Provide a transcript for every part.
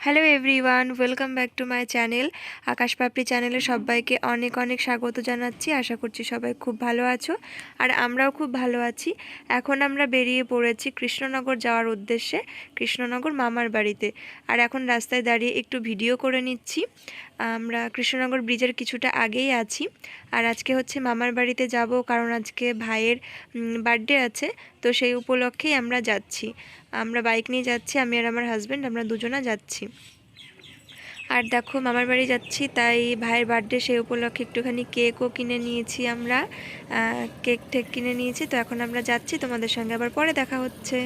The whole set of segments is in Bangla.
Hello everyone welcome back to my channel Akash Papri চ্যানেলে সবাইকে অনেক অনেক স্বাগত জানাচ্ছি। আশা করছি সবাই খুব ভালো আছো আর আমরাও খুব ভালো আছি। এখন আমরা বেরিয়ে পড়েছি কৃষ্ণনগর যাওয়ার উদ্দেশ্যে, কৃষ্ণনগর মামার বাড়িতে। আর এখন রাস্তায় দাঁড়িয়ে একটু ভিডিও করে নিচ্ছি। আমরা কৃষ্ণনগর ব্রিজের কিছুটা আগেই আছি। আর আজকে হচ্ছে মামার বাড়িতে যাব কারণ আজকে ভাইয়ের বার্থডে আছে। তো সেই উপলক্ষেই আমরা যাচ্ছি। আমরা বাইক নিয়ে যাচ্ছি, আমি আর আমার হাজব্যান্ড আমরা দুজনা যাচ্ছি। আর দেখো, মামার বাড়ি যাচ্ছি, তাই ভাইয়ের বার্থডে সেই উপলক্ষে একটুখানি কেকও কিনে নিয়েছি আমরা। কেক ঠেক কিনে নিয়েছি, তো এখন আমরা যাচ্ছি, তোমাদের সঙ্গে আবার পরে দেখা হচ্ছে।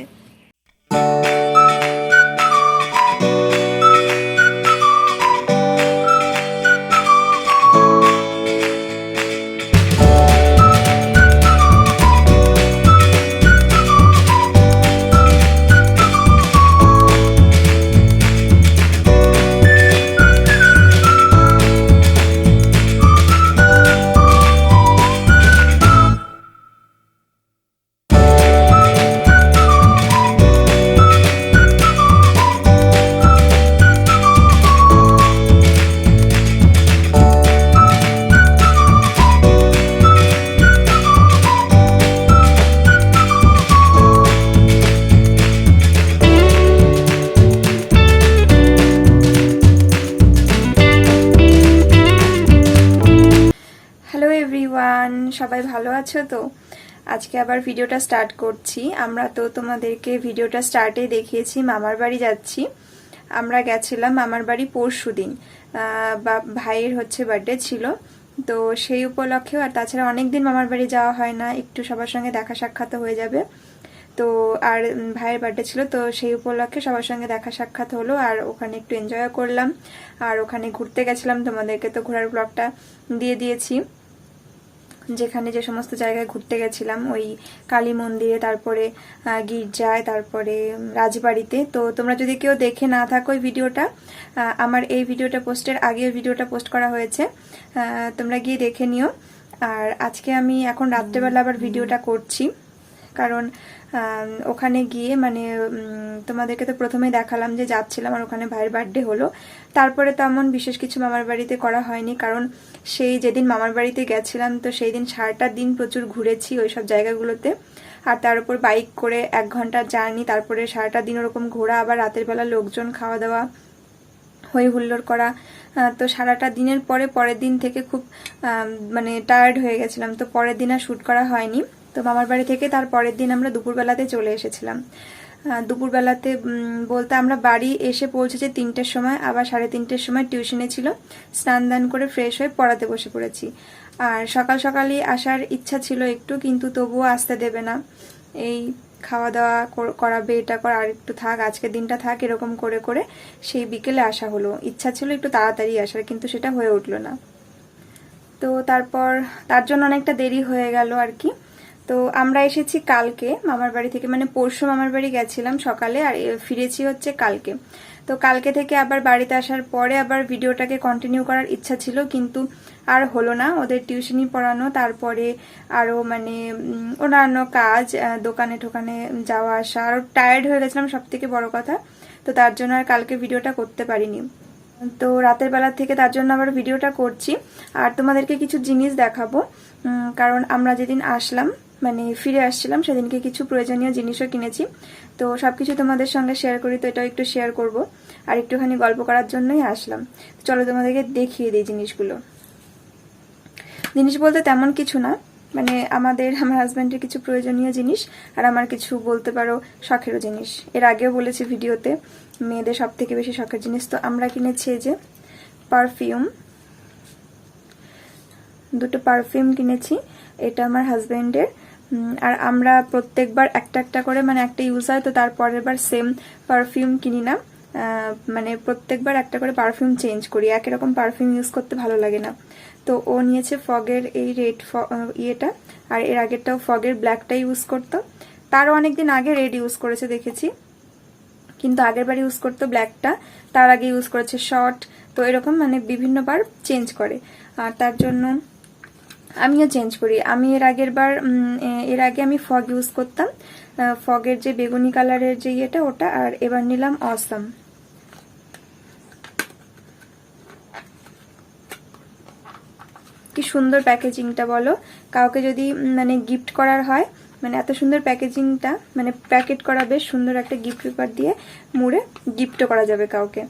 সবাই ভালো আছো তো? আজকে আবার ভিডিওটা স্টার্ট করছি। আমরা তো তোমাদেরকে ভিডিওটা স্টার্টে দেখিয়েছি, মামার বাড়ি যাচ্ছি। আমরা গেছিলাম মামার বাড়ি পরশু দিন। বা, ভাইয়ের হচ্ছে বার্থডে ছিল। তো সেই উপলক্ষেও আর তাছাড়া অনেক দিন মামার বাড়ি যাওয়া হয় না, একটু সবার সঙ্গে দেখা সাক্ষাৎ হয়ে যাবে। তো আর ভাইয়ের বার্থডে ছিল, তো সেই উপলক্ষে সবার সঙ্গে দেখা সাক্ষাৎ হলো আর ওখানে একটু এনজয় করলাম। আর ওখানে ঘুরতে গেছিলাম তোমাদেরকে, তো ঘোরার ব্লগটা দিয়ে দিয়েছি। যেখানে যে সমস্ত জায়গায় ঘুরতে গেছিলাম, ওই কালী মন্দিরে, তারপরে গির্জায়, তারপরে রাজবাড়িতে। তো তোমরা যদি কেউ দেখে না থাকো ওই ভিডিওটা আমার এই ভিডিওটা পোস্টের আগে ভিডিওটা পোস্ট করা হয়েছে তোমরা গিয়ে দেখে নিও। আর আজকে আমি এখন রাত্রেবেলা আবার ভিডিওটা করছি। কারণ ওখানে গিয়ে মানে তোমাদেরকে তো প্রথমে দেখালাম যে যাচ্ছিলাম আর ওখানে ভাইয়ের বার্থডে হলো। তারপরে তেমন বিশেষ কিছু মামার বাড়িতে করা হয়নি কারণ সেই যেদিন মামার বাড়িতে গেছিলাম তো সেই দিন সারাটা দিন প্রচুর ঘুরেছি ওই সব জায়গাগুলোতে। আর তার উপর বাইক করে এক ঘণ্টার জার্নি, তারপরে সারাটা দিন ওরকম ঘোরা, আবার রাতের বেলা লোকজন খাওয়া দাওয়া, হই হুল্লোড় করা তো সারাটা দিনের পরে পরের দিন থেকে খুব মানে টায়ার্ড হয়ে গেছিলাম। তো পরের দিন আর শ্যুট করা হয়নি। তো মামার বাড়ি থেকে তার পরের দিন আমরা দুপুরবেলাতে চলে এসেছিলাম। দুপুরবেলাতে বলতে আমরা বাড়ি এসে পৌঁছেছি তিনটের সময়, আবার সাড়ে তিনটের সময় টিউশনে ছিল। স্নান দান করে ফ্রেশ হয়ে পড়াতে বসে পড়েছি। আর সকাল সকালই আসার ইচ্ছা ছিল একটু, কিন্তু তবুও আসতে দেবে না। এই খাওয়া দাওয়া কর- করাবে, এটা কর, আর একটু থাক, আজকের দিনটা থাক, এরকম করে করে সেই বিকেলে আসা হলো। ইচ্ছা ছিল একটু তাড়াতাড়ি আসার, কিন্তু সেটা হয়ে উঠল না। তো তারপর, তার জন্য অনেকটা দেরি হয়ে গেল আর কি। তো আমরা এসেছি কালকে মামার বাড়ি থেকে। মানে পরশু মামার বাড়ি গেছিলাম সকালে আর ফিরেছি হচ্ছে কালকে। তো কালকে থেকে আবার বাড়িতে আসার পরে আবার ভিডিওটাকে কন্টিনিউ করার ইচ্ছা ছিল, কিন্তু আর হলো না। ওদের টিউশনি পড়ানো, তারপরে আরও মানে অন্যান্য কাজ দোকানে ঠোকানে যাওয়া আসা। আরও টায়ার্ড হয়ে গেছিলাম সব থেকে বড় কথা। তো তার জন্য আর কালকে ভিডিওটা করতে পারিনি। তো রাতের বেলা থেকে তার জন্য আবার ভিডিওটা করছি। আর তোমাদেরকে কিছু জিনিস দেখাবো। কারণ আমরা যেদিন আসলাম মানে ফিরে আসছিলাম, সেদিনকে কিছু প্রয়োজনীয় জিনিসও কিনেছি। তো সবকিছু তোমাদের সঙ্গে শেয়ার করি, তো এটাও একটু শেয়ার করব। আর একটুখানি গল্প করার জন্যই আসলাম। চলো তোমাদেরকে দেখিয়ে দিই জিনিসগুলো। জিনিস বলতে তেমন কিছু না। মানে আমাদের, আমার হাজব্যান্ডের কিছু প্রয়োজনীয় জিনিস, আর আমার কিছু বলতে পারো শখেরও জিনিস। এর আগেও বলেছি ভিডিওতে, মেয়েদের সব থেকে বেশি শখের জিনিস তো আমরা কিনেছি যে পারফিউম দুটো পারফিউম কিনেছি। এটা আমার হাজব্যান্ডের আর আমরা প্রত্যেকবার একটা একটা করে মানে একটা ইউজ হয় তো তারপরের বার সেম পারফিউম কিনি না। মানে প্রত্যেকবার একটা করে পারফিউম চেঞ্জ করি। একই রকম পারফিউম ইউজ করতে ভালো লাগে না। তো ও নিয়েছে ফগের এই রেড ইয়েটা, আর এর আগেরটাও ফগের ব্ল্যাকটা ইউজ করতো। তারও অনেকদিন আগে রেড ইউজ করেছে, দেখেছি। কিন্তু আগের বার ইউজ করতো ব্ল্যাকটা তার আগে ইউজ করেছে শর্ট তো এরকম মানে বিভিন্নবার চেঞ্জ করে। আর তার জন্য আমিও চেঞ্জ করি। আমি এর আগের বার এর আগে আমি ফগ ইউজ করতাম। ফগের যে বেগুনি কালারের যে ইয়েটা, ওটা, আর এবার নিলাম অসম কি সুন্দর প্যাকেজিংটা বলো। কাউকে যদি মানে গিফট করার হয় মানে এত সুন্দর প্যাকেজিংটা মানে প্যাকেট করা বেশ সুন্দর একটা গিফট পেপার দিয়ে মুড়ে গিফটও করা যাবে কাউকে।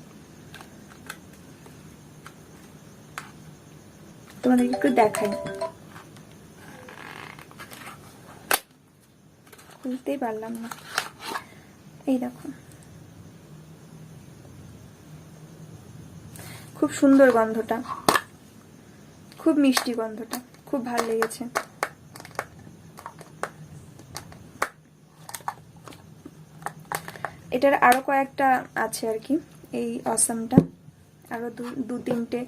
তোমাদেরকে একটু দেখায় খুলতেই পারলাম না। এই দেখো। খুব সুন্দর গন্ধটা। খুব মিষ্টি গন্ধটা। খুব ভালো লেগেছে। এটার আরও কয়েকটা আছে আর কি, এই অসামটা। আরও দু দু তিনটে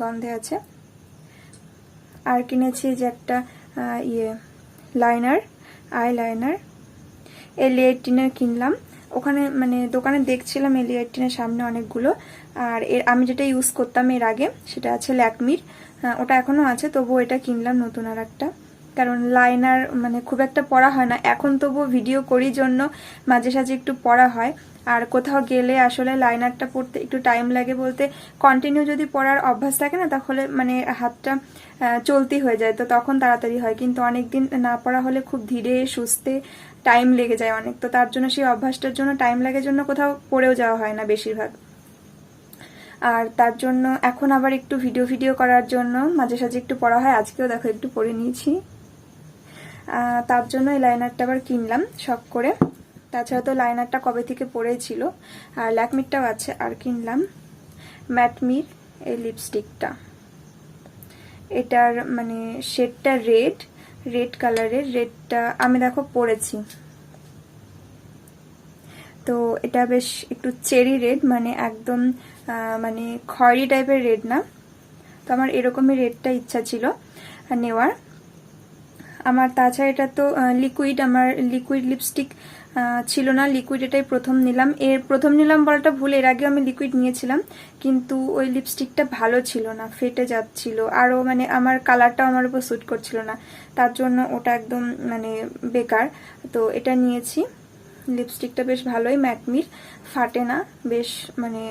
গন্ধে আছে। আর কিনেছি যে একটা ইয়ে লাইনার আই লাইনার এল এইটিনের কিনলাম। ওখানে মানে দোকানে দেখছিলাম এল এইটিনের সামনে অনেকগুলো। আর এর, আমি যেটা ইউজ করতাম এর আগে সেটা আছে ল্যাকমির ওটা এখনও আছে, তবুও এটা কিনলাম নতুন আর একটা। কারণ লাইনার মানে খুব একটা পড়া হয় না। এখন তবুও ভিডিও করি জন্য মাঝে সাঝে একটু পড়া হয়। আর কোথাও গেলে আসলে লাইনারটা পড়তে একটু টাইম লাগে বলতে কন্টিনিউ যদি পড়ার অভ্যাস থাকে না, তাহলে মানে হাতটা চলতি হয়ে যায়, তো তখন তাড়াতাড়ি হয়। কিন্তু অনেকদিন না পড়া হলে খুব ধীরে, সুস্থে টাইম লেগে যায় অনেক। তো তার জন্য সেই অভ্যাসটার জন্য টাইম লাগার জন্য কোথাও পড়েও যাওয়া হয় না বেশিরভাগ। আর তার জন্য এখন আবার একটু ভিডিও ভিডিও করার জন্য মাঝে সাঝে একটু পড়া হয়। আজকেও দেখো একটু পড়ে নিয়েছি। তার জন্য এই লাইনারটা আবার কিনলাম শখ করে। তাছাড়া তো লাইনারটা কবে থেকে পড়েছিল? আর ল্যাকমিটটাও আছে, আর কিনলাম। ম্যাটমির এই লিপস্টিকটা এটার মানে শেডটা রেড রেড কালারের রেডটা আমি দেখো পরেছি। তো এটা বেশ একটু চেরি রেড মানে একদম মানে খয়েরি টাইপের রেড না। তো আমার এরকমই রেডটা ইচ্ছা ছিল নেওয়ার। আমার তাছাড়া এটা তো লিকুইড আমার লিকুইড লিপস্টিক ছিল না লিকুইড এটাই প্রথম নিলাম। এর প্রথম নিলাম বলাটা ভুল, এর আগে আমি লিকুইড নিয়েছিলাম, কিন্তু ওই লিপস্টিকটা ভালো ছিল না, ফেটে যাচ্ছিল। আরও মানে আমার কালারটাও আমার উপর স্যুট করছিল না, তার জন্য ওটা একদম মানে বেকার। তো এটা নিয়েছি। লিপস্টিকটা বেশ ভালোই ম্যাটমির ফাটে না, বেশ মানে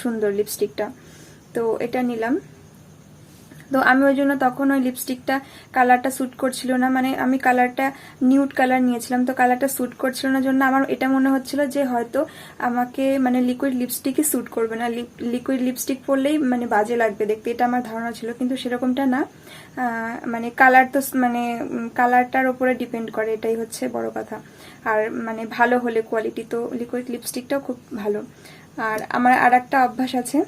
সুন্দর লিপস্টিকটা তো এটা নিলাম। তো আমি ওই জন্য তখন ওই লিপস্টিকটা কালারটা স্যুট করছিল না মানে আমি কালারটা নিউড কালার নিয়েছিলাম, তো কালারটা স্যুট করছিল না জন্য আমার এটা মনে হচ্ছিল যে হয়তো আমাকে মানে লিকুইড লিপস্টিকই স্যুট করবে না লিকুইড লিপস্টিক পরলেই মানে বাজে লাগবে দেখতে, এটা আমার ধারণা ছিল, কিন্তু সেরকমটা না। মানে কালার তো মানে কালারটার ওপরে ডিপেন্ড করে, এটাই হচ্ছে বড় কথা। আর মানে ভালো হলে কোয়ালিটি তো লিকুইড লিপস্টিকটাও খুব ভালো। আর আমার আর একটা অভ্যাস আছে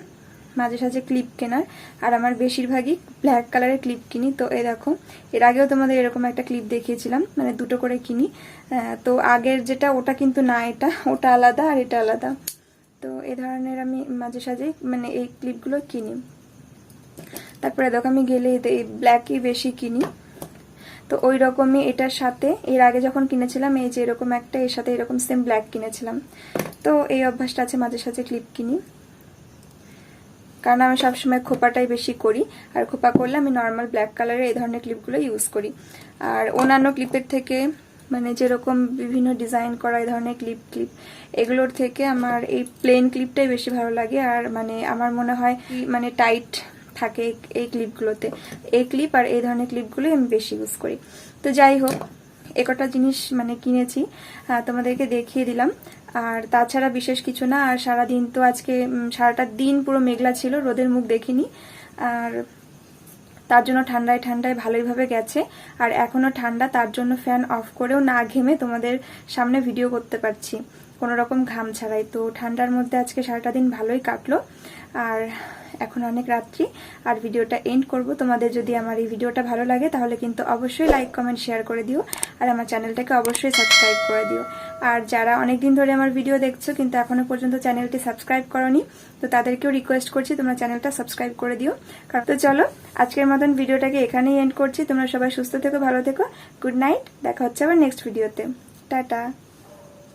মাঝে সাঝে ক্লিপ কেনার। আর আমার বেশিরভাগই ব্ল্যাক কালারের ক্লিপ কিনি। তো এ দেখো, এর আগেও তোমাদের এরকম একটা ক্লিপ দেখিয়েছিলাম মানে দুটো করে কিনি। তো আগের যেটা, ওটা কিন্তু না এটা, ওটা আলাদা আর এটা আলাদা। তো এ ধরনের আমি মাঝে সাঝে মানে এই ক্লিপগুলো কিনি। তারপরে দেখো, আমি গেলে এই ব্ল্যাকই বেশি কিনি। তো ওই রকমই এটার সাথে, এর আগে যখন কিনেছিলাম, এই যে এরকম একটা, এর সাথে এরকম সেম ব্ল্যাক কিনেছিলাম। তো এই অভ্যাসটা আছে মাঝে সাঝে ক্লিপ কিনি। কারণ আমি সবসময় খোপাটাই বেশি করি। আর খোপা করলে আমি নর্মাল ব্ল্যাক কালারের এই ধরনের ক্লিপগুলো ইউজ করি। আর অন্যান্য ক্লিপের থেকে মানে যেরকম বিভিন্ন ডিজাইন করা এই ধরনের ক্লিপ ক্লিপ এগুলোর থেকে আমার এই প্লেন ক্লিপটাই বেশি ভালো লাগে। আর মানে আমার মনে হয় মানে টাইট থাকে এই- ক্লিপগুলোতে এই ক্লিপ আর এই ধরনের ক্লিপগুলোই আমি বেশি ইউজ করি। তো যাই হোক একটা জিনিস মানে কিনেছি। তোমাদেরকে দেখিয়ে দিলাম। আর তাছাড়া বিশেষ কিছু না, আর সারা দিন তো আজকে সারাটা দিন পুরো মেঘলা ছিল, রোদের মুখ দেখিনি। আর তার জন্য ঠান্ডায় ঠান্ডায় ভালোইভাবে গেছে। আর এখনও ঠান্ডা, তার জন্য ফ্যান অফ করেও না ঘেমে তোমাদের সামনে ভিডিও করতে পারছি। কোনো রকম ঘাম ছাড়াই। তো ঠান্ডার মধ্যে আজকে সারাটা দিন ভালোই কাটলো। আর এখন অনেক রাত্রি। আর ভিডিওটা এন্ড করব। তোমাদের যদি আমার এই ভিডিওটা ভালো লাগে, তাহলে কিন্তু অবশ্যই লাইক কমেন্ট শেয়ার করে দিও। আর আমার চ্যানেলটাকে অবশ্যই সাবস্ক্রাইব করে দিও। আর যারা অনেক দিন ধরে আমার ভিডিও দেখছ, কিন্তু এখনও পর্যন্ত চ্যানেলটি সাবস্ক্রাইব করনি, তো তাদেরকেও রিকোয়েস্ট করছি তোমরা চ্যানেলটা সাবস্ক্রাইব করে দিও। তো চলো, আজকের মতন ভিডিওটাকে এখানেই এন্ড করছি। তোমরা সবাই সুস্থ থেকো, ভালো থেকো। গুড নাইট দেখা হচ্ছে আবার নেক্সট ভিডিওতে টাটা।